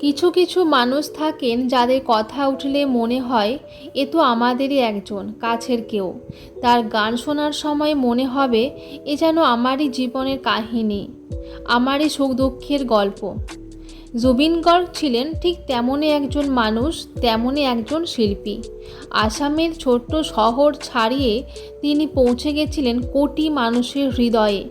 কিছু কিছু মানুষ থাকেন যাদের কথা উঠলে মনে হয়, এ তো আমাদেরই একজন, কাছের কেউ। তার গান শোনার সময় মনে হবে, এ যেন আমারই জীবনের কাহিনী, আমারই সুখ দুঃখের গল্প। জুবিন গর্গ ছিলেন ঠিক তেমনই একজন মানুষ, তেমনই একজন শিল্পী। আসামের ছোট্ট শহর ছাড়িয়ে তিনি পৌঁছে গেছিলেন কোটি মানুষের হৃদয়ে।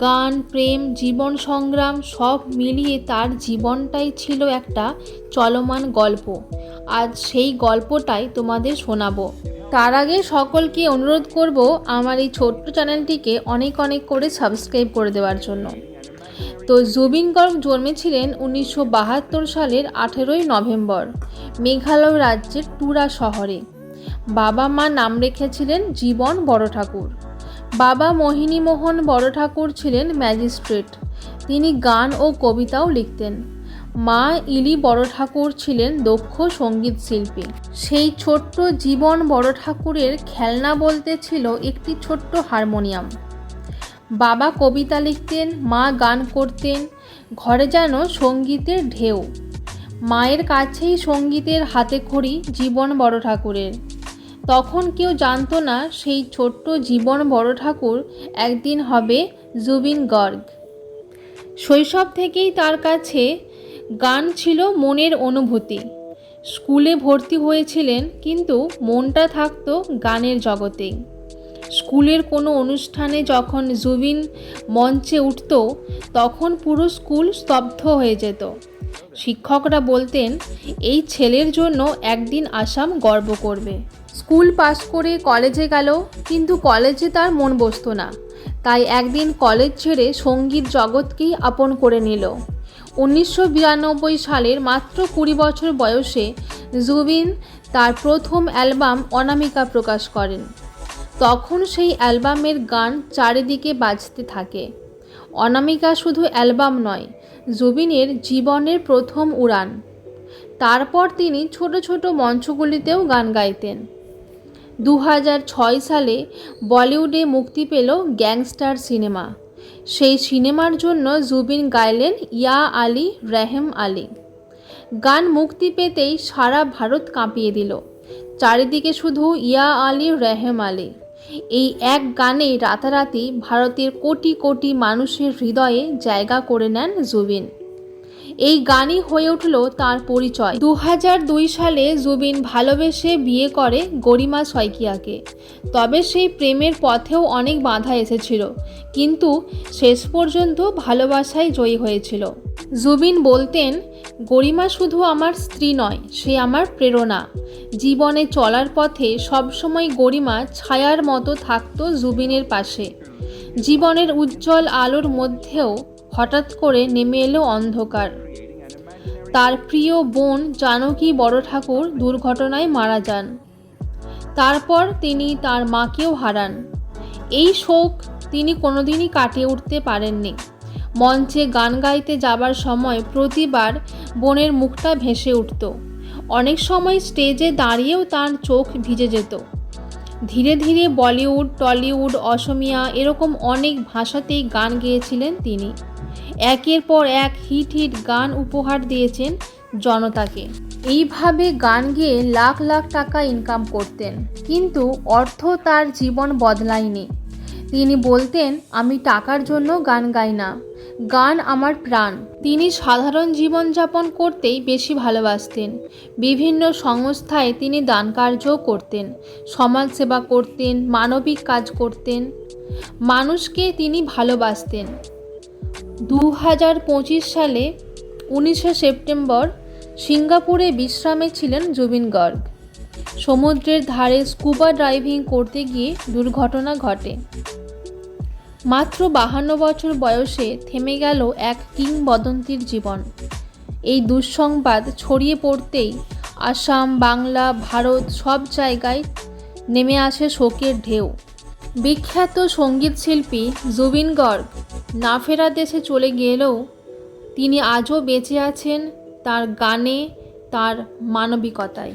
গান, প্রেম, জীবন সংগ্রাম সব মিলিয়ে তার জীবনটাই ছিল একটা চলমান গল্প। আজ সেই গল্পটাই তোমাদের শোনাবো। তার আগে সকলকে অনুরোধ করব আমার এই ছোট্ট চ্যানেলটিকে অনেক অনেক করে সাবস্ক্রাইব করে দেওয়ার জন্য। তো জুবিন গর্গ জন্মেছিলেন উনিশশো বাহাত্তর সালের আঠেরোই নভেম্বর, মেঘালয় রাজ্যের টুরা শহরে। বাবা মা নাম রেখেছিলেন জীবন বড় ঠাকুর বাবা মোহিনী মোহন বড় ঠাকুর ছিলেন ম্যাজিস্ট্রেট। তিনি গান ও কবিতাও লিখতেন। মা ইলি বড় ঠাকুর ছিলেন দক্ষ সংগীত শিল্পী। সেই ছোট্ট জীবন বড় ঠাকুরের খেলনা বলতে ছিল একটি ছোট্ট হারমোনিয়াম। বাবা কবিতা লিখতেন, মা গান করতেন, ঘরে যেন সঙ্গীতের ঢেউ। মায়ের কাছেই সঙ্গীতের হাতে খড়ি জীবন বড় ঠাকুরের। তখন কেউ জানতো না সেই ছোট্ট জীবন বড় ঠাকুর একদিন হবে জুবিন গর্গ। শৈশব থেকেই তার কাছে গান ছিল মনের অনুভূতি। স্কুলে ভর্তি হয়েছিলেন, কিন্তু মনটা থাকতো গানের জগতেই। স্কুলের কোনো অনুষ্ঠানে যখন জুবিন মঞ্চে উঠত, তখন পুরো স্কুল স্তব্ধ হয়ে যেত। শিক্ষকরা বলতেন, এই ছেলের জন্য একদিন আসাম গর্ব করবে। স্কুল পাশ করে কলেজে গেল, কিন্তু কলেজে তার মন বসতো না। তাই একদিন কলেজ ছেড়ে সংগীত জগৎকেই আপন করে নিল। উনিশশো বিরানব্বই সালের মাত্র কুড়ি বছর বয়সে জুবিন তার প্রথম অ্যালবাম অনামিকা প্রকাশ করেন। তখন সেই অ্যালবামের গান চারিদিকে বাজতে থাকে। অনামিকা শুধু অ্যালবাম নয়, জুবিনের জীবনের প্রথম উড়ান। তারপর তিনি ছোট ছোট মঞ্চগুলিতেও গান গাইতেন। দু সালে বলিউডে মুক্তি পেল গ্যাংস্টার সিনেমা। সেই সিনেমার জন্য জুবিন গাইলেন ইয়া আলী, রেহেম আলী। গান মুক্তি পেতেই সারা ভারত কাঁপিয়ে দিল। চারিদিকে শুধু ইয়া আলী, রেহেম আলী। এই এক গানেই রাতারাতি ভারতের কোটি কোটি মানুষের হৃদয়ে জায়গা করে নেন জুবিন। এই গানই হয়ে উঠল তার পরিচয়। দু দুই সালে জুবিন ভালোবেসে বিয়ে করে গরিমা শইকিয়াকে তবে সেই প্রেমের পথেও অনেক বাধা এসেছিল, কিন্তু শেষ পর্যন্ত ভালোবাসায় জয়ী হয়েছিল। জুবিন বলতেন গরিমা শুধু আমার স্ত্রী নয়, সে আমার প্রেরণা। জীবনে চলার পথে সবসময় গরিমা ছায়ার মতো থাকতো জুবিনের পাশে। জীবনের উজ্জ্বল আলোর মধ্যেও হঠাৎ করে নেমে এলো অন্ধকার। তার প্রিয় বোন জানকী বড় ঠাকুর দুর্ঘটনায় মারা যান। তারপর তিনি তার মাকেও হারান। এই শোক তিনি কোনোদিনই কাটিয়ে উঠতে পারেননি। মঞ্চে গান গাইতে যাবার সময় প্রতিবার বোনের মুখটা ভেসে উঠত। অনেক সময় স্টেজে দাঁড়িয়েও তার চোখ ভিজে যেত। ধীরে ধীরে বলিউড, টলিউড, অসমিয়া এরকম অনেক ভাষাতেই গান গেয়েছিলেন তিনি। একের পর এক হিট হিট গান উপহার দিয়েছেন জনতাকে। এইভাবে গান গেয়ে লাখ লাখ টাকা ইনকাম করতেন। কিন্তু অর্থ তার জীবন বদলায়নি। তিনি বলতেন, আমি টাকার জন্য গান গাই না। গান আমার প্রাণ। তিনি সাধারণ জীবনযাপন করতেই বেশি ভালোবাসতেন। বিভিন্ন সংস্থায় তিনি দান কার্যও করতেন। সমাজসেবা করতেন, মানবিক কাজ করতেন। মানুষকে তিনি ভালোবাসতেন। দু হাজার পঁচিশ সালে উনিশে সেপ্টেম্বর সিঙ্গাপুরে বিশ্রামে ছিলেন জুবিন গর্গ। সমুদ্রের ধারে স্কুবা ড্রাইভিং করতে গিয়ে দুর্ঘটনা ঘটে। মাত্র বাহান্ন বছর বয়সে থেমে গেল এক কিংবদন্তির জীবন। এই দুঃসংবাদ ছড়িয়ে পড়তেই আসাম, বাংলা, ভারত সব জায়গায় নেমে আসে শোকের ঢেউ। বিখ্যাত সংগীত শিল্পী জুবিন গর্গ না ফেরা দেশে চলে গেলেও তিনি আজও বেঁচে আছেন তার গানে, তার মানবিকতায়।